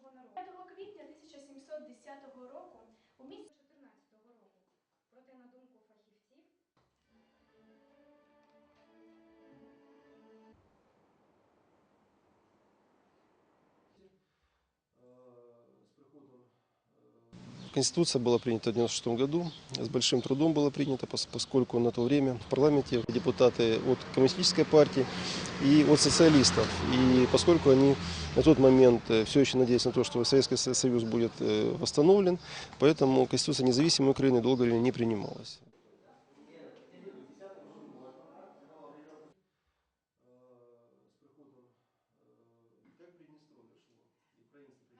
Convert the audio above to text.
нашого народу. 5 квітня 1710 року у місті Конституция была принята в 1996 году, с большим трудом была принята, поскольку на то время в парламенте депутаты от коммунистической партии и от социалистов. И поскольку они на тот момент э, все еще надеялись на то, что Советский Союз будет э, восстановлен, поэтому Конституция независимой Украины долго не принималась. Украинцы